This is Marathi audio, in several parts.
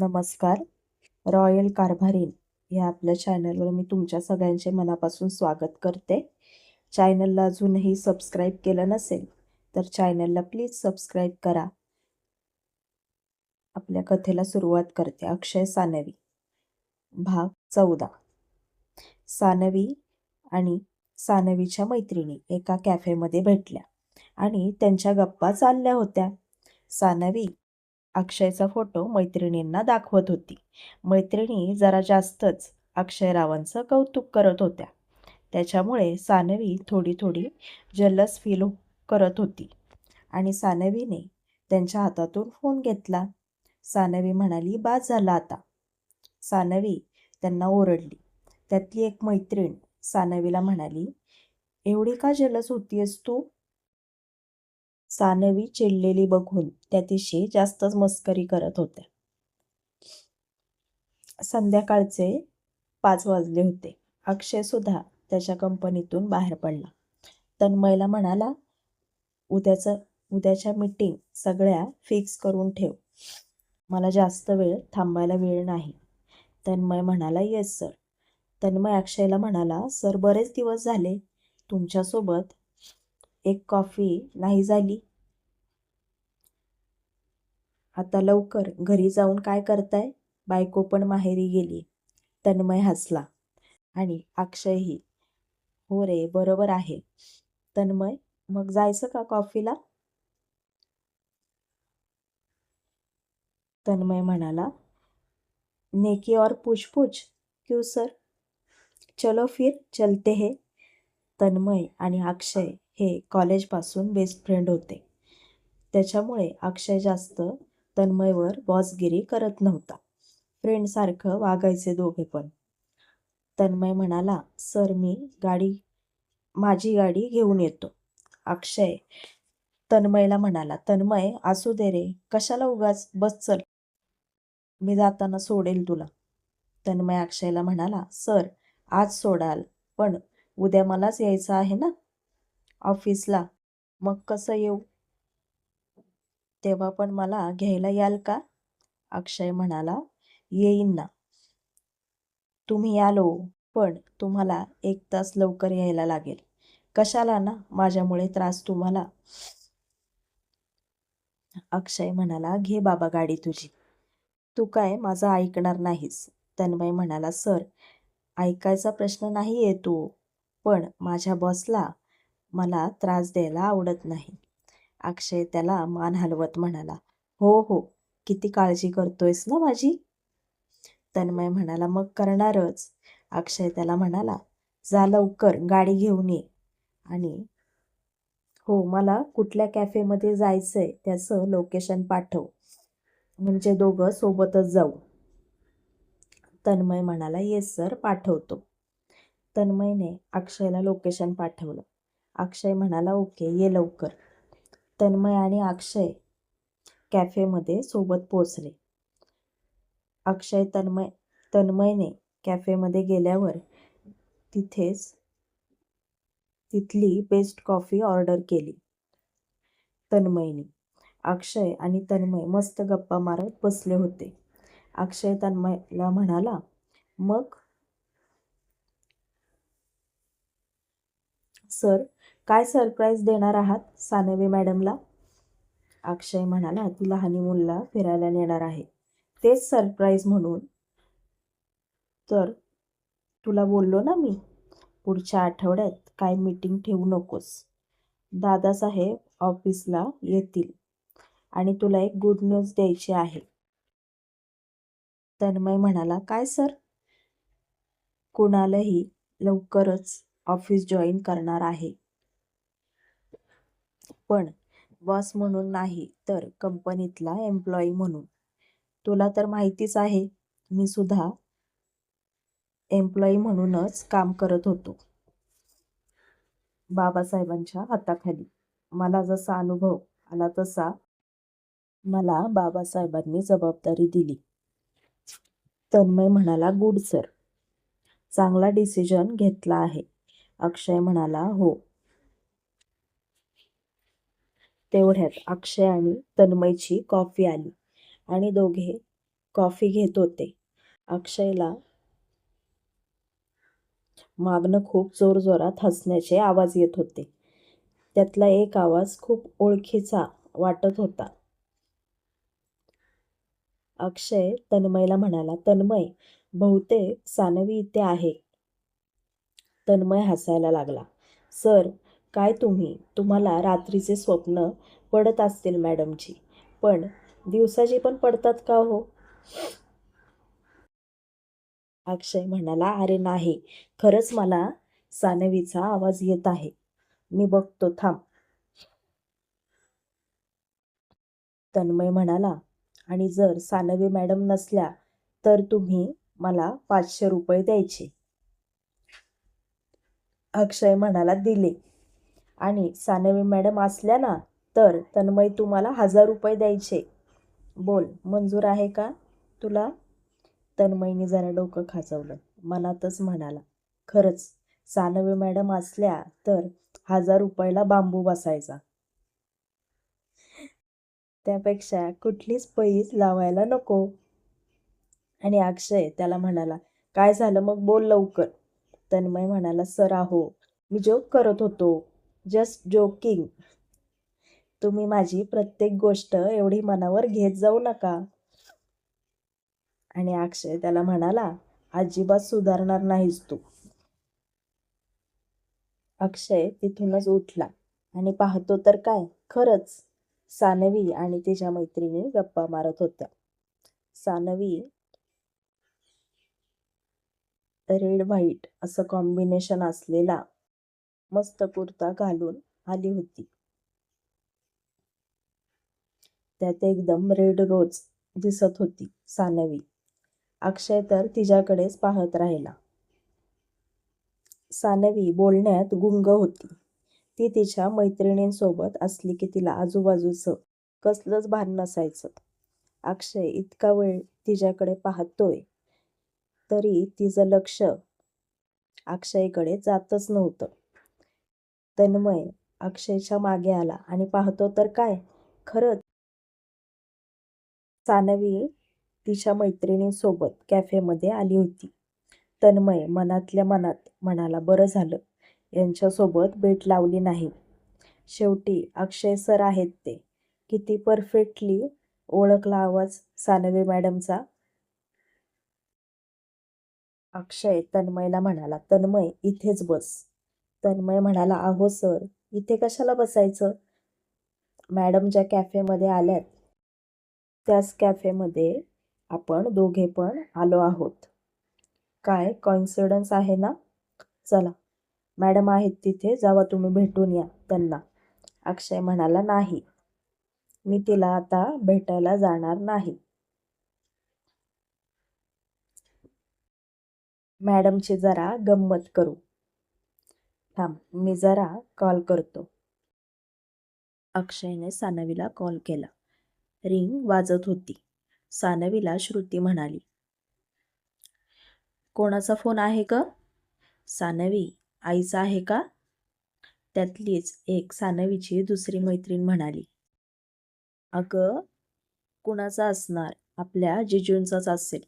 नमस्कार. रॉयल कारभारीन या आपल्या चॅनलवर मी तुमच्या सगळ्यांचे मनापासून स्वागत करते. चॅनलला अजूनही सबस्क्राईब केलं नसेल तर चॅनलला प्लीज सबस्क्राईब करा. आपल्या कथेला सुरुवात करते अक्षय सानवी. भाग चौदा. सानवी आणि सानवीच्या मैत्रिणी एका कॅफेमध्ये भेटल्या आणि त्यांच्या गप्पा चालल्या होत्या. सानवी अक्षयचा फोटो मैत्रिणींना दाखवत होती. मैत्रिणी जरा जास्तच अक्षयरावांचं कौतुक करत होत्या. त्याच्यामुळे सानवी थोडी थोडी जलस फील करत होती आणि सानवीने त्यांच्या हातातून फोन घेतला. सानवी म्हणाली बाद झाला आता. सानवी त्यांना ओरडली. त्यातली एक मैत्रीण सानवीला म्हणाली एवढी का जलस होतीयस तू? सानवी चिडलेली बघून त्या तिशी जास्तच मस्करी करत होत्या. संध्याकाळचे पाच वाजले होते. अक्षय सुद्धा त्याच्या कंपनीतून बाहेर पडला. तन्मयला म्हणाला उद्याचं उद्याच्या मीटिंग सगळ्या फिक्स करून ठेव. मला जास्त वेळ थांबायला वेळ नाही. तन्मय म्हणाला येस सर तन्मय अक्षयला म्हणाला सर बरेच दिवस झाले. तुमच्यासोबत एक कॉफी नाही झाली. आता लवकर घरी जाऊन काय करताय? बायको पण माहेरी गेली. तन्मय हसला. आणि अक्षयही हो रे बरोबर आहे. तन्मय मग जायचं का कॉफीला? तन्मय म्हणाला नेकी और पूछपूछ क्यू सर? चलो फिर चलते हे. तन्मय आणि अक्षय हे कॉलेजपासून बेस्ट फ्रेंड होते. त्याच्यामुळे अक्षय जास्त तन्मयवर बॉसगिरी करत नव्हता. फ्रेंडसारखं वागायचे दोघे पण. तन्मय म्हणाला सर मी गाडी माझी गाडी घेऊन येतो. अक्षय तन्मयला म्हणाला तन्मय असू दे रे कशाला उगाच बस चल मी जाताना सोडेल तुला. तन्मय अक्षयला म्हणाला सर आज सोडाल पण उद्या मलाच यायचं आहे ना? ऑफिसला मग कसं येऊ? तेव्हा पण मला घ्यायला याल का? अक्षय म्हणाला येईन ना. तुम्ही आलो पण तुम्हाला एक तास लवकर यायला लागेल. कशाला ना? माझ्यामुळे त्रास तुम्हाला. अक्षय म्हणाला घे बाबा गाडी तुझी. तू काय माझं ऐकणार नाहीस? तन्मय म्हणाला सर ऐकायचा प्रश्न नाही येतो पण माझ्या बॉसला मला त्रास द्यायला आवडत नाही. अक्षय त्याला मान हलवत म्हणाला हो हो किती काळजी करतोयस ना माझी? तन्मय म्हणाला मग करणारच. अक्षय त्याला म्हणाला जा लवकर गाडी घेऊन ये. आणि हो मला कुठल्या कॅफेमध्ये जायचंय त्याचं लोकेशन पाठव. म्हणजे दोघं सोबतच जाऊ. तन्मय म्हणाला येस सर पाठवतो. तन्मयने अक्षयला लोकेशन पाठवलं. अक्षय म्हणाला ओके ये लवकर. तन्मय आणि अक्षय कॅफेमध्ये सोबत पोचले अक्षय तन्मय तन्मयने कॅफेमध्ये गेल्यावर तिथेच तिथली बेस्ट कॉफी ऑर्डर केली. तन्मयने अक्षय आणि तन्मय मस्त गप्पा मारत बसले होते. अक्षय तन्मयला म्हणाला मग सर काय सरप्राईज देणार आहात सानवी मॅडमला अक्षय म्हणाला तिला हनीमूनला फिरायला नेणार आहे. तेच सरप्राईज म्हणून. तर तुला बोललो ना मी पुढच्या आठवड्यात काय मीटिंग ठेवू नकोस. दादासाहेब ऑफिसला येतील आणि तुला एक गुड न्यूज द्यायची आहे. तन्मय म्हणाला काय सर कुणालाही लवकरच ऑफिस जॉईन करणार आहे. पण बॉस म्हणून नाही तर कंपनीतला एम्प्लॉई म्हणून. तुला तर माहितीच आहे मी सुद्धा एम्प्लॉई म्हणूनच काम करत होतो. बाबासाहेबांच्या हाताखाली मला जसा अनुभव आला तसा मला बाबासाहेबांनी जबाबदारी दिली. तन्मय म्हणाला गुड सर. चांगला डिसिजन घेतला आहे. अक्षय म्हणाला हो तेवढ्यात अक्षय आणि तन्मयची कॉफी आली. आणि दोघे कॉफी घेत होते. अक्षयला मागणं खूप जोरजोरात हसण्याचे आवाज येत होते. त्यातला एक आवाज खूप ओळखीचा वाटत होता. अक्षय तन्मयला म्हणाला तन्मय बहुतेक सानवी इथे आहे. तन्मय हसायला लागला. सर काय तुम्ही तुम्हाला रात्रीचे स्वप्न पडत असतील मॅडमची. पण दिवसाची पण पडतात का हो? अक्षय म्हणाला अरे नाही खरंच मला सानवीचा आवाज येत आहे. मी बघतो थांब. तन्मय म्हणाला आणि जर सानवी मॅडम नसल्या तर तुम्ही मला पाचशे रुपये द्यायचे. अक्षय म्हणाला दिले. आणि सानवी मॅडम असल्या ना तर तन्मय तुम्हाला हजार रुपये द्यायचे. बोल मंजूर आहे का तुला? तन्मयने जरा डोकं खाचवलं मनातच म्हणाला खरंच सानवी मॅडम असल्या तर हजार रुपयाला बांबू बसायचा. त्यापेक्षा कुठलीच पैस लावायला नको. आणि अक्षय त्याला म्हणाला काय झालं मग? बोल लवकर. तन्मय म्हणाला सर आहो मी जोक करत होतो. जस्ट जोकिंग तुम्ही माझी प्रत्येक गोष्ट एवढी मनावर घेत जाऊ नका. आणि अक्षय त्याला म्हणाला अजिबात सुधारणार नाहीस तू. अक्षय तिथूनच उठला आणि पाहतो तर काय? खरंच सानवी आणि तिच्या मैत्रिणी गप्पा मारत होत्या. सानवी रेड व्हाईट असं कॉम्बिनेशन असलेला मस्त कुर्ता घालून आली होती. त्यात एकदम रेड रोज दिसत होती सानवी. अक्षय तर तिच्याकडेच पाहत राहिला. सानवी बोलण्यात गुंग होती. ती तिच्या मैत्रिणींसोबत असली की तिला आजूबाजूचं कसलंच भान नसायचं. अक्षय इतका वेळ तिच्याकडे पाहतोय तरी तिचं लक्ष अक्षयकडे जातच नव्हतं. तन्मय अक्षयच्या मागे आला आणि पाहतो तर काय? खरंच? सानवी तिच्या मैत्रिणींसोबत कॅफेमध्ये आली होती. तन्मय मनातल्या मनात म्हणाला बरं झालं. यांच्यासोबत भेट लावली नाही. शेवटी अक्षय सर आहेत ते. किती परफेक्टली ओळखला आवाज सानवी मॅडमचा. अक्षय तन्मयला म्हणाला तन्मय इथेच बस. तन्मय म्हणाला अहो सर इथे कशाला बसायचं? मॅडम ज्या कॅफेमध्ये आल्यात त्याच कॅफेमध्ये आपण दोघे पण आलो आहोत. काय कॉन्सिडन्स आहे ना? चला मॅडम आहेत तिथे जावा तुम्ही भेटून या त्यांना. अक्षय म्हणाला नाही मी तिला आता भेटायला जाणार नाही. मॅडमची जरा गंमत करू. थांब मी जरा कॉल करतो. अक्षयने सानवीला कॉल केला. रिंग वाजत होती. सानवीला श्रुती म्हणाली कोणाचा फोन आहे ग? सानवी आईचा आहे का? त्यातलीच एक सानवीची दुसरी मैत्रीण म्हणाली अगं कुणाचा असणार? आपल्या जिजूंचाच असेल.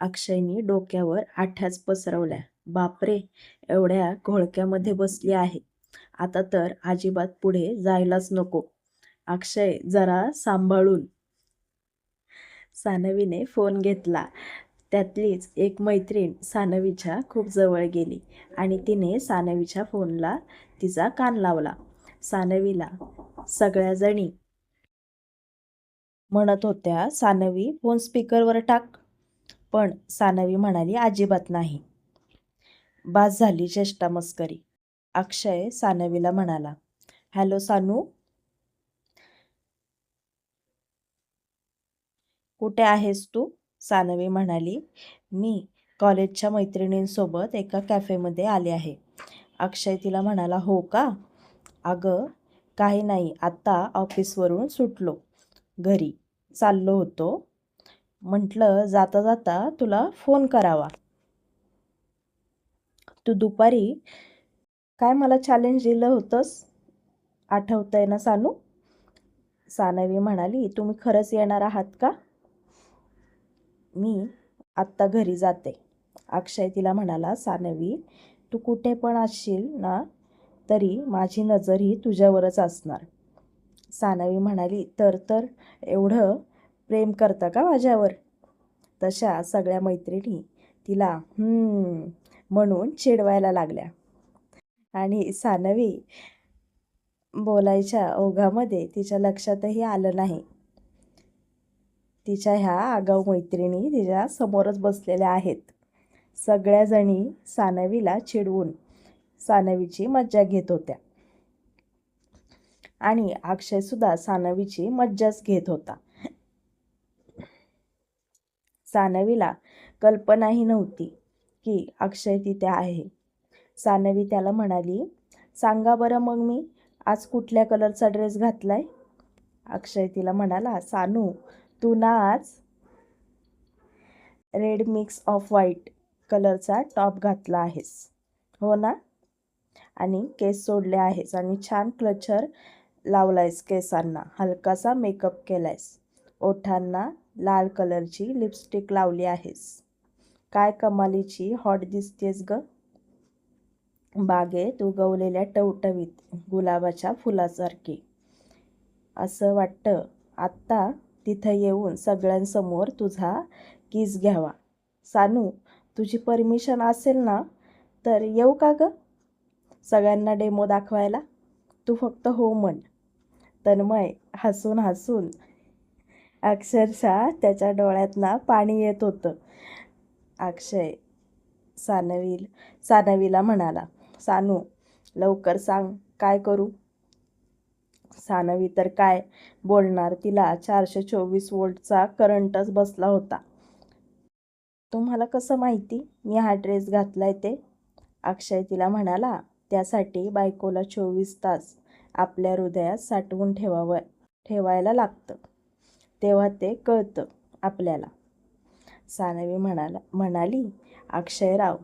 अक्षयनी डोक्यावर आठ्याच पसरवल्या. बापरे एवढ्या घोळक्यामध्ये बसली आहे. आता तर अजिबात पुढे जायलाच नको. अक्षय जरा सांभाळून. सानवीने फोन घेतला. त्यातलीच एक मैत्रीण सानवीच्या खूप जवळ गेली आणि तिने सानवीच्या फोनला तिचा कान लावला. सानवीला सगळ्याजणी म्हणत होत्या. सानवी फोन स्पीकरवर टाक. पण सानवी म्हणाली अजिबात नाही. बास झाली चेष्टा मस्करी. अक्षय सानवीला म्हणाला हॅलो सानू. कुठे आहेस तू? सानवी म्हणाली मी कॉलेजच्या मैत्रिणींसोबत एका कॅफेमध्ये आले आहे. अक्षय तिला म्हणाला हो का? अगं काही नाही आत्ता ऑफिसवरून सुटलो. घरी चाललो होतो. म्हटलं जाता जाता तुला फोन करावा. तू दुपारी काय मला चॅलेंज दिलं होतंस? आठवतंय ना सानू? सानवी म्हणाली तुम्ही खरंच येणार आहात का? मी आत्ता घरी जाते अक्षय तिला म्हणाला. सानवी तू कुठे पण असशील ना तरी माझी नजर ही तुझ्यावरच असणार. सानवी म्हणाली तर तर एवढं प्रेम करतं का माझ्यावर? तशा सगळ्या मैत्रिणी तिला म्हणून चिडवायला लागल्या. आणि सानवी बोलायच्या ओघामध्ये तिच्या लक्षातही आलं नाही. तिच्या ह्या आगाऊ मैत्रिणी तिच्या समोरच बसलेल्या आहेत. सगळ्याजणी सानवीला चिडवून सानवीची मज्जा घेत होत्या. आणि अक्षयसुद्धा सानवीची मज्जाच घेत होता. सानवीला कल्पनाही नव्हती. की अक्षय तिथे आहे. सानवी त्याला म्हणाली सांगा बरं मग मी आज कुठल्या कलरचा ड्रेस घातलाय? अक्षय तिला म्हणाला सानू तू ना आज रेड मिक्स ऑफ व्हाईट कलरचा टॉप घातला आहेस. हो ना? आणि केस सोडले आहेस आणि छान क्लचर लावलायस केसांना हलकासा मेकअप केलायस. ओठांना लाल कलरची लिपस्टिक लावली आहेस. काय कमालीची हॉट दिसतेस ग? बागेत उगवलेल्या टवटवीत गुलाबाच्या फुलासारखी. असं वाटतं आत्ता तिथं येऊन सगळ्यांसमोर तुझा किस घ्यावा. सानू तुझी परमिशन असेल ना? तर येऊ का ग? सगळ्यांना डेमो दाखवायला? तू फक्त हो म्हण. तन्मय हसून हसून अक्षरशः त्याच्या डोळ्यातनं पाणी येत होतं. अक्षय सानवील सानवीला म्हणाला सानू लवकर सांग काय करू? सानवी तर काय बोलणार? तिला चारशे चोवीस वोल्टचा करंटच बसला होता. तुम्हाला कसं माहिती? मी हा ड्रेस घातलाय ते. अक्षय तिला म्हणाला त्यासाठी बायकोला चोवीस तास आपल्या हृदयात साठवून ठेवावं ठेवायला लागतं. तेव्हा ते कळतं आपल्याला. सानवी म्हणाला म्हणाली अक्षयराव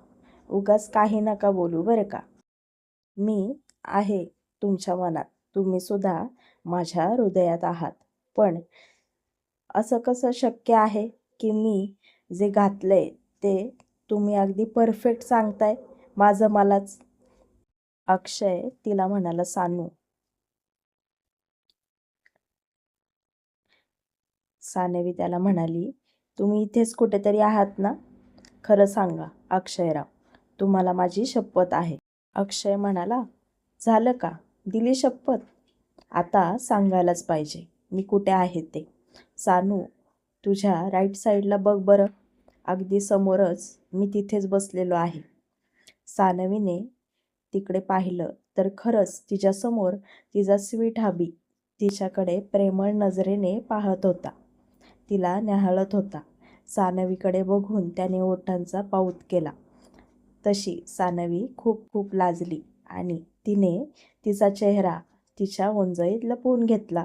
उगाच काही नका बोलू बरं का. मी आहे तुमच्या मनात. तुम्ही सुद्धा माझ्या हृदयात आहात. पण असं कसं शक्य आहे की मी जे घातलंय ते तुम्ही अगदी परफेक्ट सांगताय? माझं मलाच. अक्षय तिला म्हणाला सानू. सानवी त्याला म्हणाली तुम्ही इथेच कुठेतरी आहात ना? खरं सांगा अक्षयराव. तुम्हाला माझी शपथ आहे. अक्षय म्हणाला झालं का? दिली शपथ? आता सांगायलाच पाहिजे. मी कुठे आहे ते? सानू तुझ्या राईट साईडला बघ बरं. अगदी समोरच मी तिथेच बसलेलो आहे. सानवीने तिकडे पाहिलं तर खरंच तिच्यासमोर तिचा स्वीट हाबी तिच्याकडे प्रेमळ नजरेने पाहत होता. तिला न्याहाळत होता. सानवीकडे बघून त्याने ओठांचा पाऊत केला. तशी सानवी खूप खूप लाजली आणि तिने तिचा चेहरा तिच्या ओंजळीत लपवून घेतला.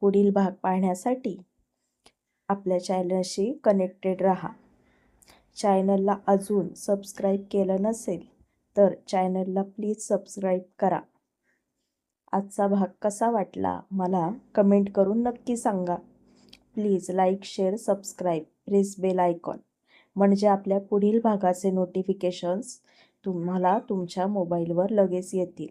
पुढील भाग पाहण्यासाठी आपल्या चॅनलशी कनेक्टेड राहा. चॅनलला अजून सबस्क्राईब केलं नसेल तर चॅनलला प्लीज सबस्क्राईब करा. आजचा भाग कसा वाटला मला कमेंट करून नक्की सांगा. Please like share subscribe press bell icon. म्हणजे आपल्या पुढील भागाचे नोटिफिकेशन्स तुम्हाला तुमच्या मोबाईलवर लगेच येतील.